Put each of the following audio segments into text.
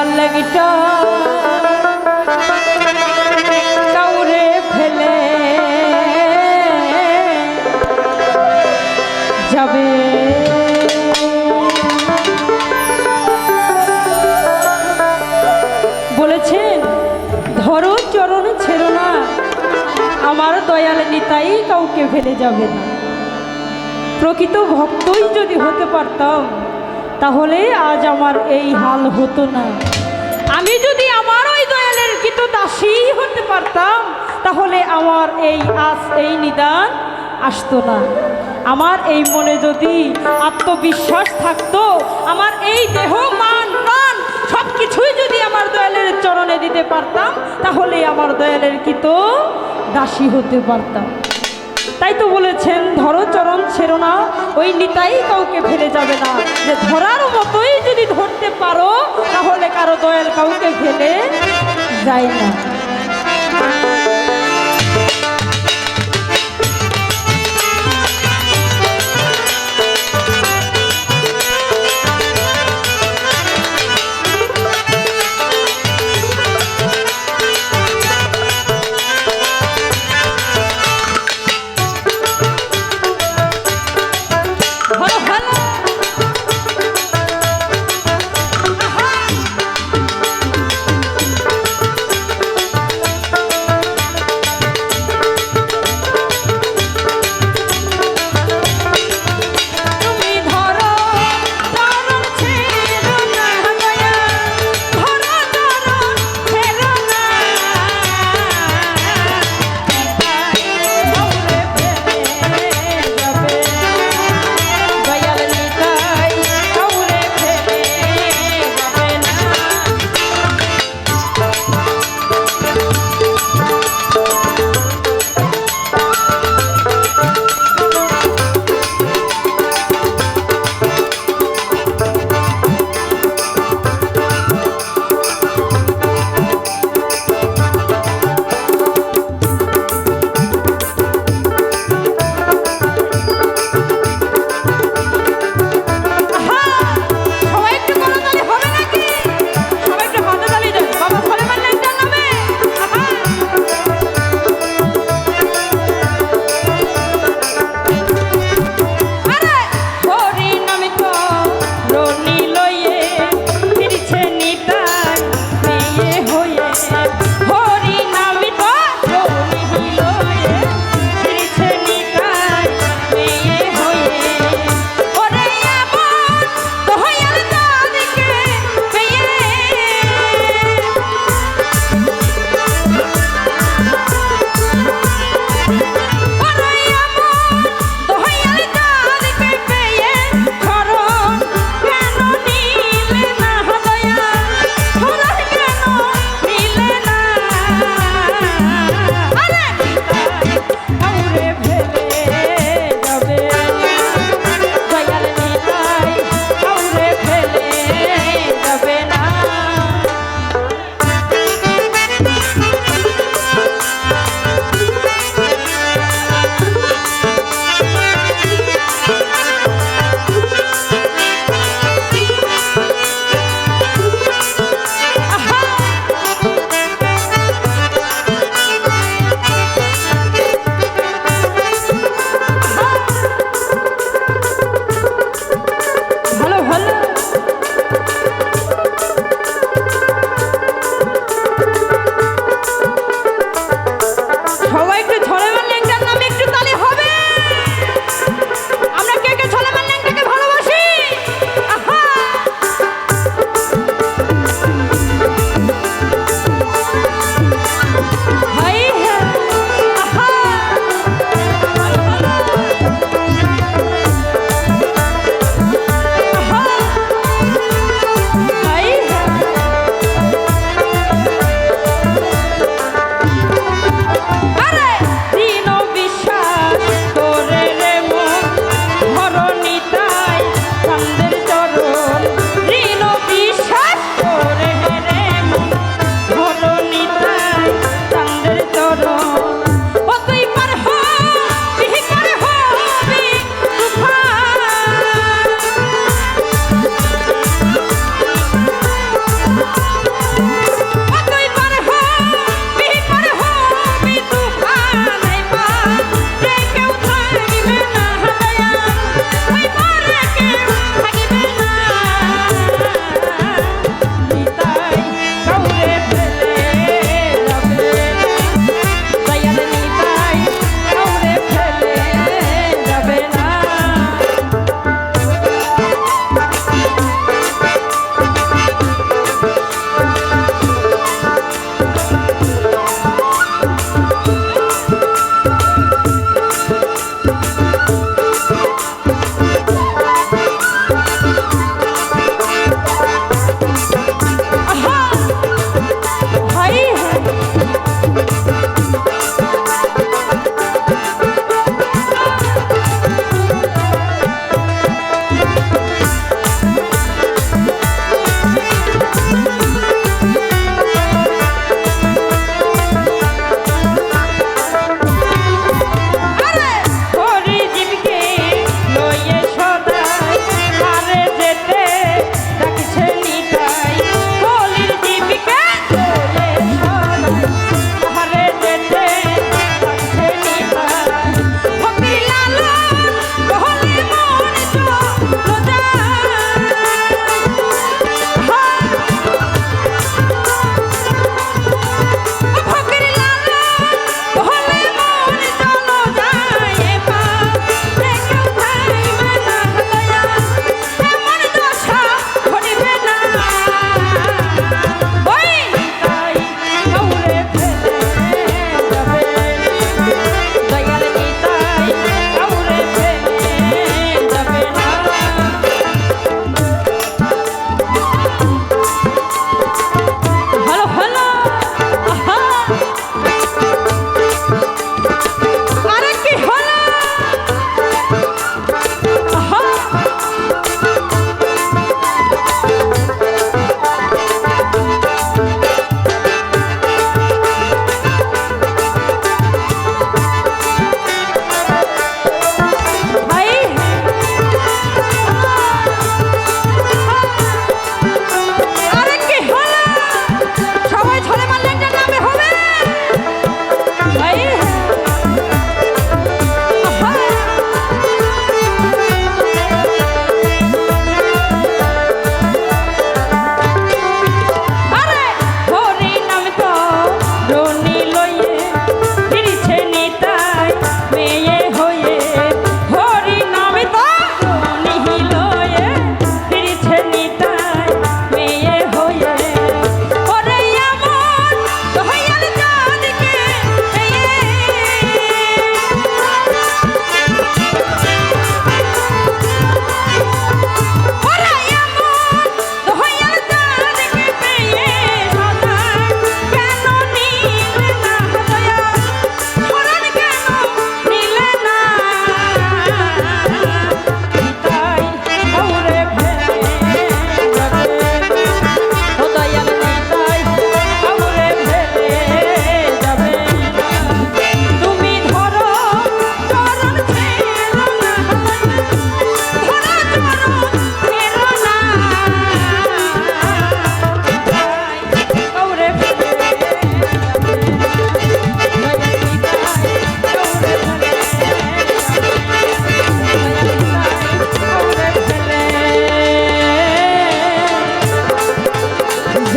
লাগটা। কাউরে ফেলে। যাবে। বলেছেন, ধরো চরণ ছেড়ো না। আমার দয়াল নিতাই কাউকে ফেলে যাবে না। প্রকৃত ভক্তই যদি হতে পারতাম তাহলে আজ আমার এই হাল হতো না। আমি যদি আমার ওই দয়ালের কৃত দাসী হতে পারতাম, তাহলে আমার এই আজ এই নিদান আসতো না। আমার এই মনে যদি আত্মবিশ্বাস থাকতো, আমার এই দেহ, মান, প্রাণ সব কিছুই যদি আমার দয়ালের চরণে দিতে পারতাম, তাহলে আমার দয়ালের কৃত দাসী হতে পারতাম। তাই তো বলেছেন, ধরো চরণ ছেড়ো না, ওই নিতাই কাউকে ফেলে যাবে না। যে ধরার মতোই যদি ধরতে পারো, তাহলে কারও দয়াল কাউকে ফেলে যায় না।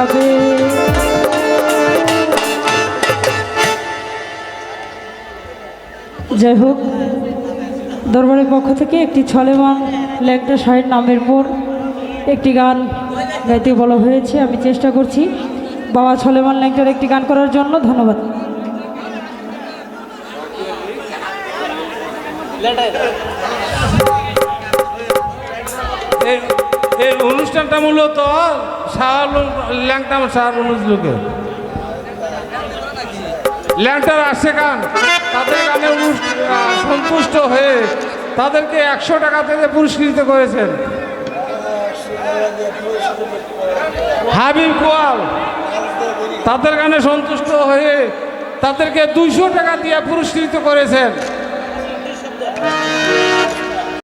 যাবে। যাই হোক, দরবারের পক্ষ থেকে একটি ছলেমান ল্যাংটা শাহের নামের পর একটি গান গাইতে বলা হয়েছে। আমি চেষ্টা করছি বাবা ছলেমান ল্যাংটার একটি গান করার জন্য। ধন্যবাদ। এই অনুষ্ঠানটা মূলত তাদের গানে সন্তুষ্ট হয়ে তাদেরকে একশো টাকা থেকে পুরস্কৃত করেছেন। হাবিব কোয়াল, তাদের গানে সন্তুষ্ট হয়ে তাদেরকে দুইশো টাকা দিয়ে পুরস্কৃত করেছেন।